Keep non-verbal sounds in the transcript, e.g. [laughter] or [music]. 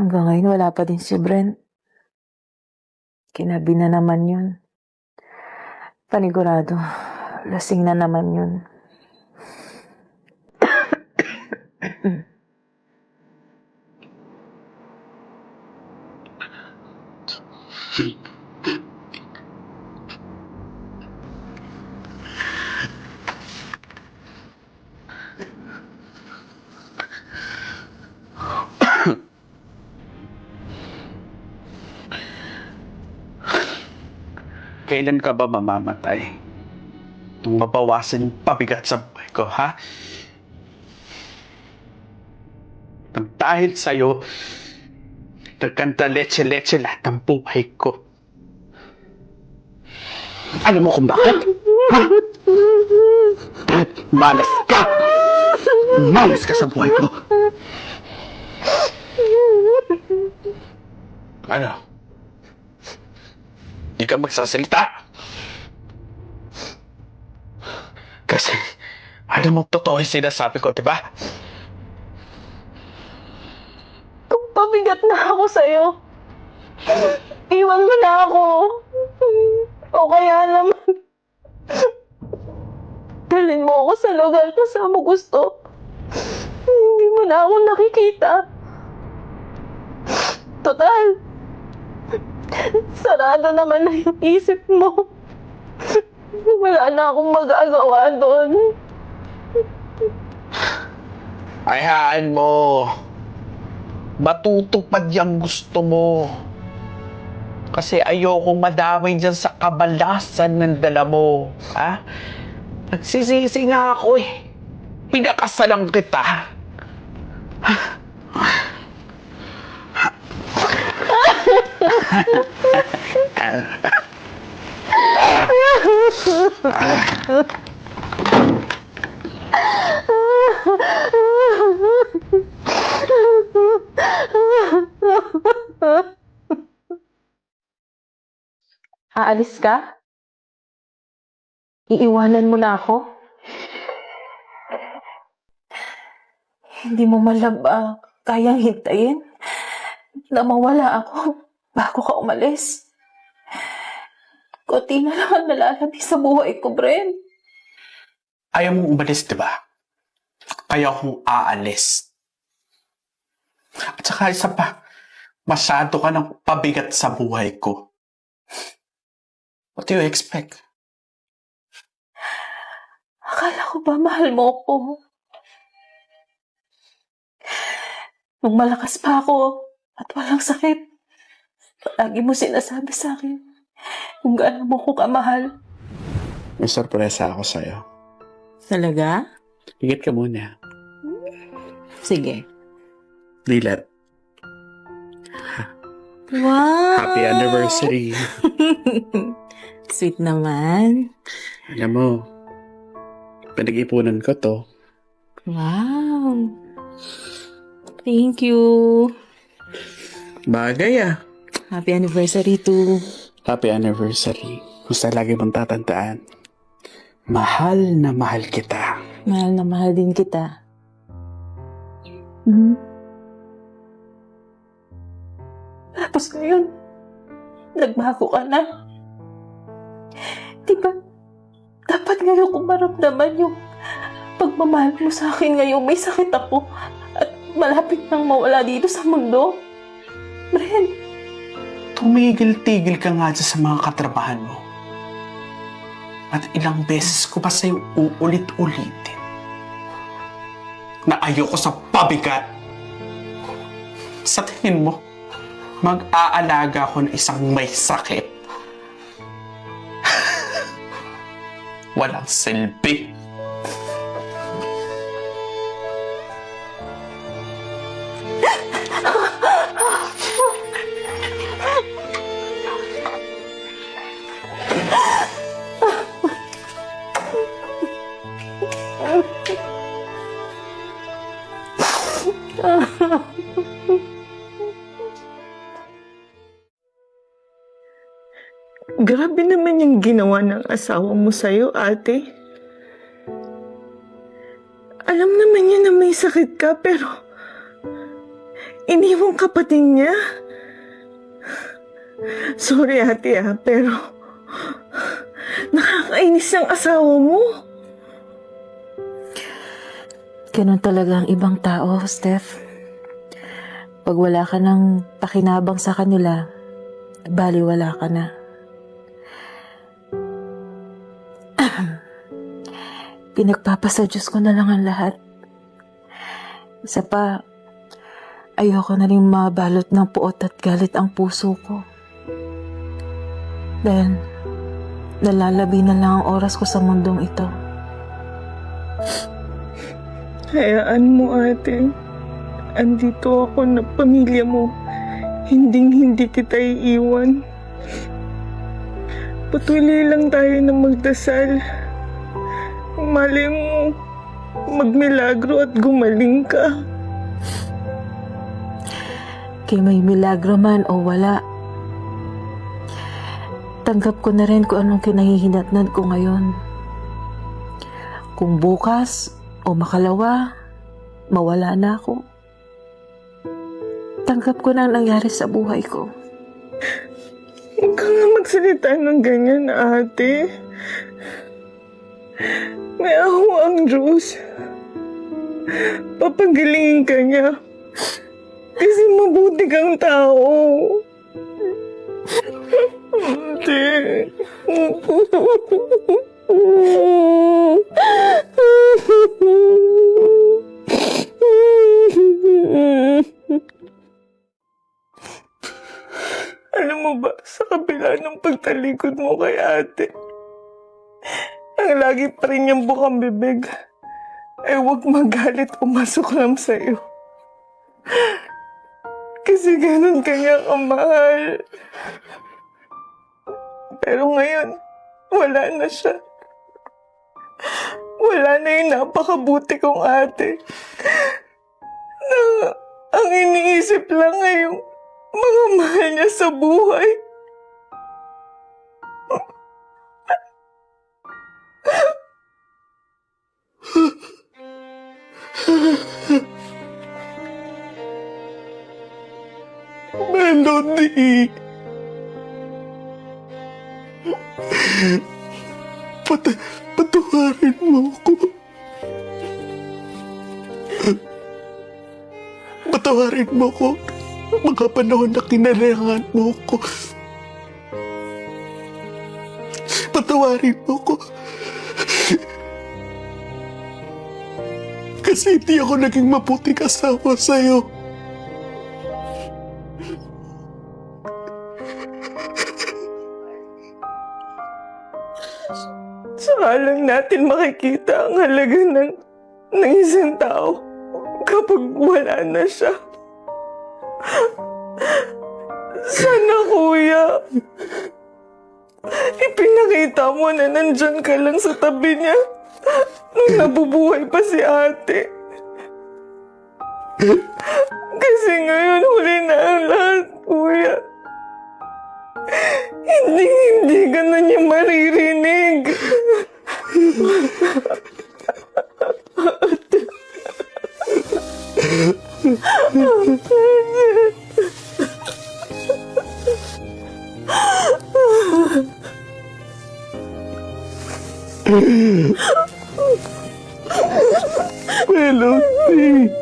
Hanggang ngayon wala pa din si Brent. Kinabi na naman yun. Panigurado, lasing na naman yun. [coughs] Kailan ka ba mamamatay? Nung mabawasan yung pabigat sa buhay ko, ha? Nang dahil sa'yo, nagkanta leche-leche lahat ng buhay ko. Alam mo kung bakit? Ha? Dahil malas ka! Malas ka sa buhay ko! Ano? Hindi ka magsasalita. Kasi, alam mo, totoo yung sinasabi ko, di ba? Pabigat na ako sa'yo. Iwan mo na ako. O kaya naman, dalhin mo ako sa lugar mo gusto. Hindi mo na ako nakikita. Total, [laughs] sarado naman na isip mo. Wala na akong magagawa doon. Hayaan mo. Matutupad yung gusto mo. Kasi ayokong madamay dyan sa kabalasan ng dala mo. Ha? Nagsisisi nga ako eh. Pinakasalang kita. Aalis ka? Iiwanan mo na ako? Hindi mo malaba kayang hintayin na mawala ako bago ka umalis. Kunti na lang ang nalalabi sa buhay ko, Bren. Ayaw mong umalis, di ba? Kaya akong aalis. At saka isa pa, masyado ka ng pabigat sa buhay ko. What do you expect? Akala ko ba mahal mo ko? Nung malakas pa ako at walang sakit, lagi mo sinasabi sa akin kung gaano mo ko kamahal. May sorpresa ako sa'yo. Talaga? Higit ka muna. Sige. Dilat. Wow! Happy anniversary. [laughs] Sweet naman. Alam mo, pinag-ipunan ko to. Wow. Thank you. Bagay ah. Happy anniversary to Happy anniversary. Basta lagi mong tatandaan. Mahal na mahal kita. mahal na mahal din kita. Hmm. Tapos ngayon, nagbago ka na. Di ba? Dapat ngayon ko maramdaman yung pagmamahal mo sa akin ngayong may sakit ako at malapit nang mawala dito sa mundo. Bren, Tumigil-tigil ka nga sa mga katrabahan mo. At ilang beses ko pa sa'yo uulit-ulitin na ayoko sa pabigat. Sa tingin mo, mag-aalaga ako ng isang may sakit. [laughs] Walang silbi. Grabe naman yung ginawa ng asawa mo sa'yo, ate. Alam naman niya na may sakit ka, pero iniwang kapatid niya. Sorry ate ah, pero nakakainis ang asawa mo. Ganun talaga ang ibang tao, Steph. Pag wala ka ng pakinabang sa kanila, baliwala ka na. Pinagpapasa Diyos ko na lang ang lahat. Isa pa, ayoko na rin mabalot ng puot at galit ang puso ko. Dahil nalalabi na lang ang oras ko sa mundong ito. Hayaan mo ate. Andito ako na pamilya mo. Hinding hindi kita iiwan. Patuloy lang tayo na magdasal. Malay mo, magmilagro at gumaling ka. Kay may milagro man o wala. Tanggap ko na rin kung anong kinahihinatnan ko ngayon. Kung bukas o makalawa, mawala na ako. Tanggap ko na ang nangyari sa buhay ko. Huwag ka nga magsalita ng ganyan, ate. May aho ang Diyos. Papagilingin ka niya. Kasi mabuti kang tao. Ate. Alam mo ba, sa kabila ng pagtalikod mo kay ate, ang lagi pa rin niyang bukang bibig, ay huwag magalit o masuklam sa'yo. Kasi ganun kanya kamahal. Pero ngayon, wala na siya. Wala na yung napakabuti kong ate. Na ang iniisip lang ay mga mahal niya sa buhay. Melody! Pat patawarin mo ako. Patawarin mo ako. Mga panahon na kinailangan mo ko. Patawarin mo ko. Kasi hindi ako naging mabuting asawa sa'yo. Lang natin makikita ang halaga ng, ng isang tao kapag wala na siya. Sana kuya, ipinakita mo na nandyan ka lang sa tabi niya nung nabubuhay pa si ate. Kasi ngayon huli na ang lahat, kuya. Hindi, hindi ka na niya maririnig. Melody!